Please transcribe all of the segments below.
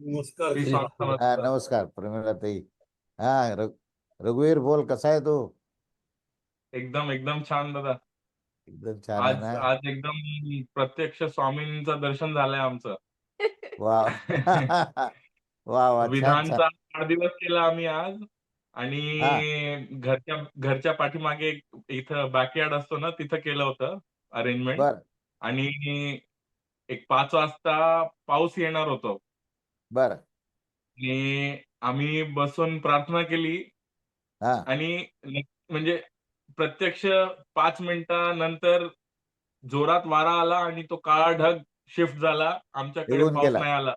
हा समर्थ. नमस्कार प्रमिला ताई हा रघु रघुवीर बोल कसा आहे तू? एकदम एकदम छान दादा. एकदम छान आहे आज ना? आज एकदम प्रत्यक्ष स्वामींचं दर्शन झालंय आमचं. वा वा वा छान छान. विधानचा वाढदिवस केला आम्ही आज. आणि घरच्या घरच्या पाठीमागे एक इथं बॅकयार्ड असतो ना तिथं केलं होतं अरेंजमेंट बर. आणि एक पाच वाजता पाऊस येणार होतो. बर. आणि आम्ही बसून प्रार्थना केली. हा. आणि म्हणजे प्रत्यक्ष पाच मिनिटानंतर जोरात वारा आला आणि तो काळा ढग शिफ्ट झाला. आमच्याकडे निघून पाऊस गेला. नाही आला.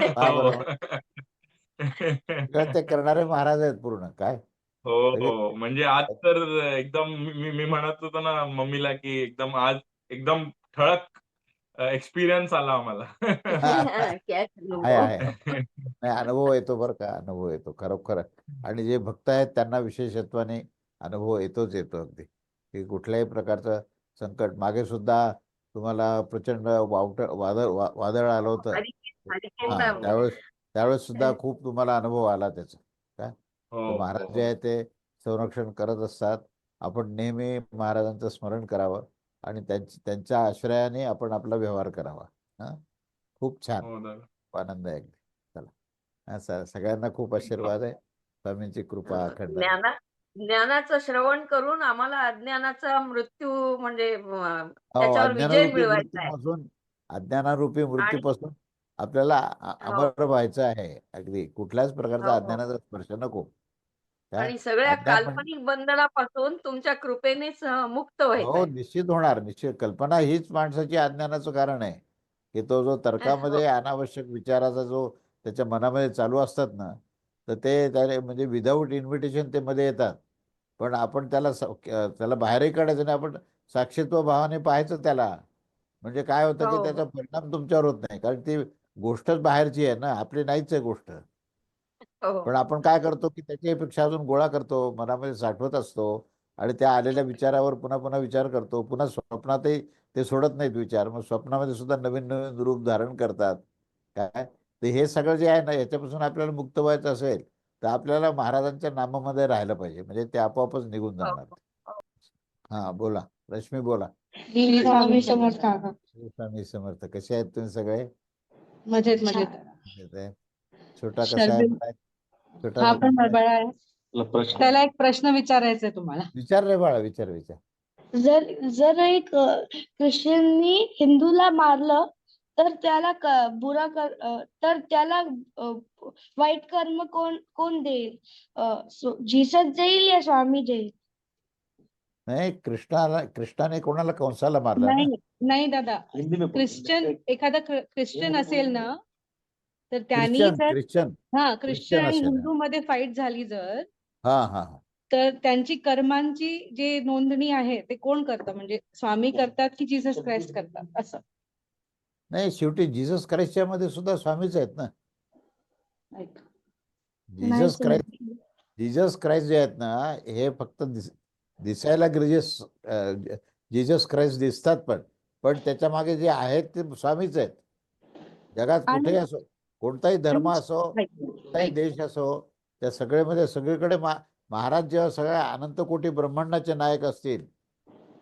हा, ते करणारे महाराज आहेत पूर्ण. काय? हो हो. म्हणजे आज तर एकदम मी मी म्हणत होतो ना मम्मीला की एकदम आज एकदम ठळक एक्सपिरियन्स आला आम्हाला. आहे? आहे नाही अनुभव येतो बरं का अनुभव येतो खरोखर. आणि जे भक्त आहेत त्यांना विशेषत्वाने अनुभव येतोच येतो अगदी. की कुठल्याही प्रकारचं संकट. मागे सुद्धा तुम्हाला प्रचंड वावट वादळ वादळ आलं होतं. हा त्यावेळेस त्यावेळेस सुद्धा. खूप तुम्हाला अनुभव आला त्याचा. तर हो, महाराज हो. जे आहे ते संरक्षण करत असतात. आपण नेहमी महाराजांचं स्मरण करावं. आणि त्यांची त्यांच्या आश्रयाने आपण आपला व्यवहार करावा. हा? खूप छान. हो आनंद आहे अगदी. चला. हा, सगळ्यांना खूप आशीर्वाद आहे. स्वामींची कृपा अखंड ज्ञानाचं श्रवण करून आम्हाला अज्ञानाचा मृत्यू म्हणजे हो, त्याच्यावर विजय अज्ञानारूपी मिळवायचा अज्ञानारूपी मृत्यूपासून आपल्याला अ- अमर व्हायचं आहे. अगदी कुठल्याच प्रकारचा हो, हो. अज्ञानाचा स्पर्श नको. आणि सगळ्या काल्पनिक बंधनापासून तुमच्या कृपेनेच अं, मुक्त हो निश्चित होणार निश्चित. कल्पना हीच माणसाची अज्ञानाचं कारण आहे. की तो जो तर्कामध्ये अनावश्यक विचाराचा जो त्याच्या मनामध्ये चालू असतात ना तर ते त्याने म्हणजे विदाऊट इन्व्हिटेशन ते मध्ये येतात. पण आपण त्याला स- अ, त्याला बाहेरही काढायचं नाही आपण साक्षीत्व भावाने पाहायचं त्याला. म्हणजे काय होतं हो, की हो. त्याचा परिणाम तुमच्यावर होत नाही. कारण ती गोष्टच बाहेरची आहे ना आपली नाहीच आहे गोष्ट. हो पण आपण काय करतो की त्याच्यापेक्षा अजून गोळा करतो मनामध्ये साठवत असतो आणि त्या आलेल्या विचारावर पुन्हा पुन्हा विचार करतो. पुन्हा स्वप्नातही ते सोडत नाहीत विचार. मग स्वप्नामध्ये सुद्धा नवीन नवीन रूप धारण करतात. काय? तर हे सगळं जे आहे ना याच्यापासून आपल्याला मुक्त व्हायचं असेल तर आपल्याला महाराजांच्या नामामध्ये राहायला पाहिजे. म्हणजे ते आपोआपच निघून जाणार. हा. बोला. रश्मी बोला. स्वामी समर्थ. स्वामी कसे आहेत तुम्ही सगळे? मजेत मजेत? छोटा कसा आहे? हा पण आहे. त्याला एक प्रश्न विचारायचा आहे तुम्हाला. विचार रे बाळा विचार विचार. जर जर एक अ, ख्रिश्चननी हिंदूला मारलं तर त्याला क- बुरा कर अ, तर त्याला अ, वाईट कर्म कोण कोण देईल? अ, सो- जीसस देईल या स्वामी देईल? नाही कृष्णाला कृष्णाने कोणाला कंसाला मारला ना? नाही नाही दादा. ख्रिश्चन एखादा ख्रि- ख्रिश्चन असेल ना तर त्यांनी ख्रिश्चन जर ख्रिश्चन. हा ख्रिश्चन आणि असेल. हिंदू मध्ये फाईट झाली जर हा हा हा. तर त्यांची कर्मांची जी नोंदणी आहे ते कोण करतं? म्हणजे स्वामी करतात की जीसस क्राइस्ट करतात? असं. नाही शेवटी जीसस क्राइस्टच्या मध्ये सुद्धा स्वामीच आहेत ना. ऐक. नाही Jesus sir. Christ Jesus Christ जे आहेत ना हे फक्त दिस दिसायला ग्रिजस जीसस क्राइस्ट दिसतात पण. पण त्याच्यामागे जे आहेत ते स्वामीच आहेत. जगात आणि- कुठेही असो कोणताही धर्म असो. कोणताही देश असो त्या सगळ्यामध्ये सगळीकडे मा महाराज जेव्हा सगळ्या अनंत कोटी ब्रह्मांडाचे नायक असतील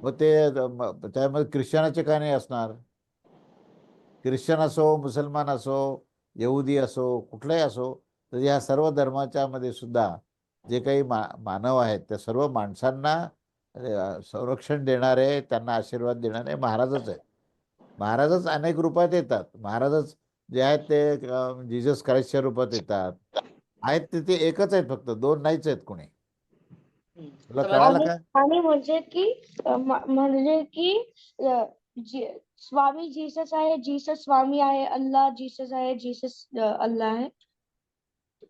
मग ते त्यामध्ये ख्रिश्चनाचे का नाही असणार ख्रिश्चन असो मुसलमान असो यहुदी असो कुठलाही असो तर या सर्व धर्माच्या मध्ये सुद्धा जे काही मा मानव आहेत त्या सर्व माणसांना संरक्षण देणारे त्यांना आशीर्वाद देणारे महाराजच आहेत महाराजच अनेक रूपात येतात महाराजच जे आहेत ते अ, जीसस क्राइस्टच्या रूपात येतात. आहेत ते ते एकच आहेत फक्त. दोन नाहीच आहेत कोणी. तुला कळालं आणि- का? आणि म्हणजे की म्हणजे की स्वामी जीसस आहे जीसस स्वामी आहे अल्लाह जीसस आहे जीसस अल्लाह आहे.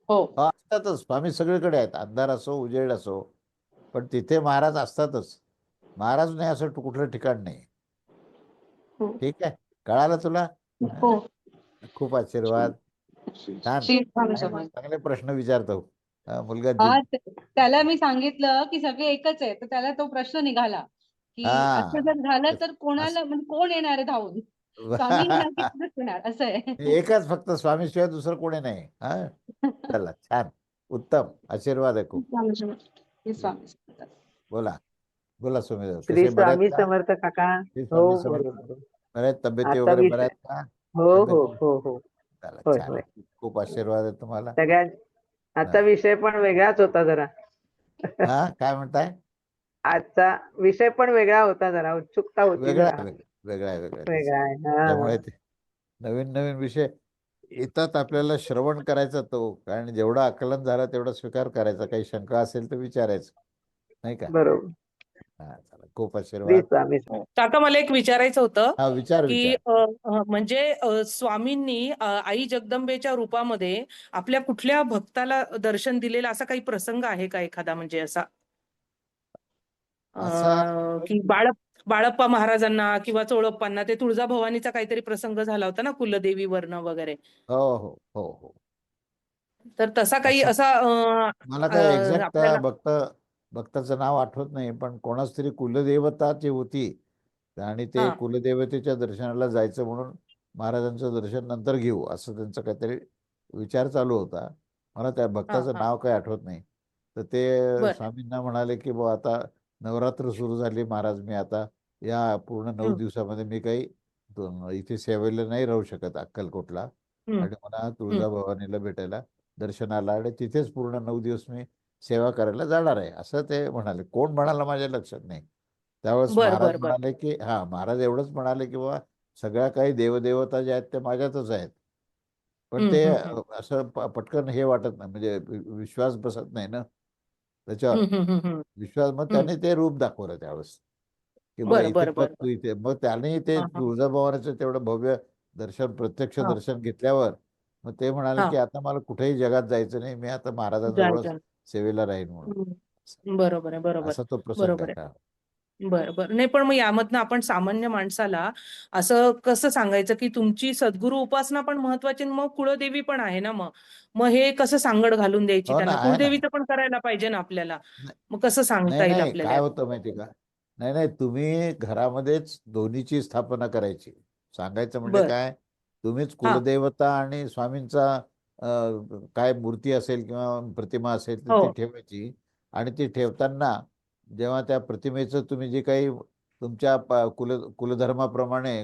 हो असतातच. स्वामी सगळीकडे आहेत. अंधार असो उजेड असो पण तिथे महाराज असतातच. महाराज नाही असं कुठलं ठिकाण नाही. हो. ठीक आहे. कळालं तुला? हो. खूप आशीर्वाद. छान. स्वामी चांगले प्रश्न विचारतो. हा, मुलगा त्याला मी सांगितलं की सगळे एकच आहे तर त्याला तो प्रश्न निघाला की. असं जर झालं तर कोणाला म्हणजे कोण येणार आहे धावून असं आहे. एकच फक्त स्वामीशिवाय दुसरं कोणी नाही. हा? चला छान. उत्तम. आशीर्वाद आहे खूप. हे स्वामी. बोला. बोला स्वामी? समर्थ काका. हो स्वामी समर्थ. बरे आहेत? तब्येती वगैरे विषय- बऱ्या आहेत का? हो हो? हो हो होय, होय. आहे. खूप आशीर्वाद आहे तुम्हाला सगळ्यात आजचा हा. विषय पण वेगळाच होता जरा हा काय म्हणताय आजचा विषय पण वेगळा होता जरा उत्सुकता होती वेगळा जरा. आहे वेगळा आहे वेगळा आहे वेगळा आहे हा. त्यामुळे ते नवीन नवीन विषय येतात आपल्याला श्रवण करायचा तो कारण जेवढा आकलन झाला तेवढा स्वीकार करायचा काही शंका असेल तर विचारायचं नाही का बरोबर हा चला खूप श्री आशीर्वाद स्वामी काका मला एक विचारायचं होतं हा विचार की विचार. अ, अ, म्हणजे अ, स्वामींनी अ, आई जगदंबेच्या रूपामध्ये आपल्या कुठल्या भक्ताला दर्शन दिलेला असा काही प्रसंग आहे का एखादा? म्हणजे असा असा- अ, की बाळ बाळप्पा महाराजांना किंवा चोळप्पांना ते तुळजाभवानीचा काहीतरी प्रसंग झाला होता ना कुलदेवीवरनं वगैरे. हो हो हो हो. तर तसा काही असं- असा अ, मला काय अ, एक्झॅक्ट आपल्याला- भक्त भक्ताचं नाव आठवत नाही पण कोणाच तरी कुलदेवता जी होती आणि ते. कुलदेवतेच्या दर्शनाला जायचं म्हणून महाराजांचं दर्शन नंतर घेऊ असं त्यांचा काहीतरी विचार चालू होता मला त्या भक्ताचं. नाव काही आठवत नाही तर ते. स्वामींना म्हणाले की बुवा आता नवरात्र सुरू झाली महाराज मी आता या पूर्ण नऊ. दिवसामध्ये मी काही इथे सेवेला नाही राहू शकत अक्कलकोटला. आणि मला तुळजाभवानीला भेटायला दर्शनाला आणि तिथेच पूर्ण नऊ दिवस मी सेवा करायला जाणार आहे. असं ते म्हणाले. कोण म्हणाला माझ्या लक्षात नाही. त्यावेळेस महाराज. म्हणाले की हा महाराज एवढंच म्हणाले की बाबा सगळ्या काही देवदेवता ज्या आहेत त्या माझ्यातच आहेत. पण ते असं पटकन हे वाटत नाही. म्हणजे विश्वास बसत नाही ना. त्याच्यावर. विश्वास मग त्याने ते रूप दाखवलं त्यावेळेस. की तू इथे मग त्याने ते. तुळजाभवानीचं तेवढं भव्य दर्शन प्रत्यक्ष. दर्शन घेतल्यावर मग ते म्हणाले. की आता मला कुठेही जगात जायचं नाही. मी आता महाराजांजवळच जायचं. सेवेला राहीन म्हणून. बरोबर आहे बरोबर. असा तो प्रसंग बरोबर आहे बरं बरं. नाही पण मग यामधनं आपण सामान्य माणसाला असं कसं सांगायचं की तुमची सद्गुरु उपासना पण महत्वाची आणि मग कुळदेवी पण आहे ना मग. मग हे कसं सांगड घालून द्यायची हो ना, त्यांना? आहे ना. कुळदेवीचं पण करायला पाहिजे ना आपल्याला. मग कसं सांगता नाही येईल नाही. आपल्याला? काय होतं माहिती का? नाही नाही. तुम्ही घरामध्येच दोन्हीची स्थापना करायची. सांगायचं म्हणजे बरं. काय? तुम्हीच. कुलदेवता आणि स्वामींचा काय मूर्ती असेल किंवा प्रतिमा असेल तर ती हो. ठेवायची आणि ती ठेवताना जेव्हा त्या प्रतिमेचं तुम्ही जे काही तुमच्या कुल कुलधर्माप्रमाणे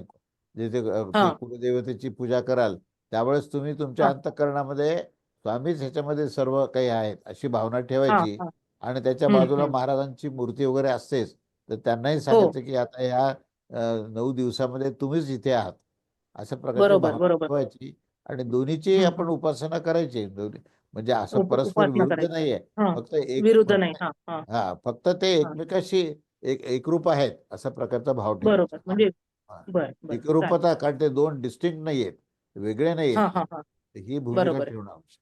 जे ते अं, ते हा. कुलदेवतेची पूजा कराल त्यावेळेस तुम्ही तुमच्या. अंतःकरणामध्ये स्वामीच ह्याच्यामध्ये सर्व काही आहेत अशी भावना ठेवायची. आणि त्याच्या बाजूला. महाराजांची मूर्ती वगैरे असतेच तर त्यांनाही हो. सांगायचं की आता ह्या अं, नऊ दिवसामध्ये तुम्हीच इथे आहात अशा प्रकारची ठेवायची आणि दोन्हीची आपण उपासना करायची दोन्ही म्हणजे असं परस्पर विरुद्ध. नाहीये. फक्त एक विरुद्ध फक्त- नाही. हा फक्त ते एकमेकाशी एक एकरूप आहेत असा प्रकारचा भाव ठेवायचा म्हणजे. एकरूपता कारण ते दोन डिस्टिंक्ट नाहीयेत. वेगळे नाहीयेत. हा भूमिका. ठेवणं आवश्यक.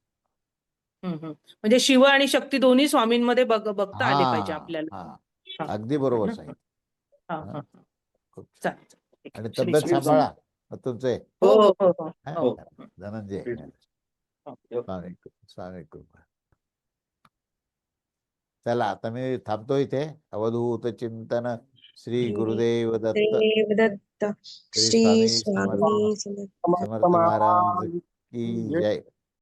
म्हणजे शिव आणि शक्ती दोन्ही स्वामींमध्ये बघ बघता आले पाहिजे आपल्याला. अगदी बरोबर चालेल. आणि तब्येत सांभाळा. तुमचे हो हो हो. धनंजय हो. स्वामी स्वामी कृपा चला आता मी थांबतो इथे. अवधूत चिंतन श्री गुरुदेव दत्त श्री स्वामी समर्थ महाराज की जय.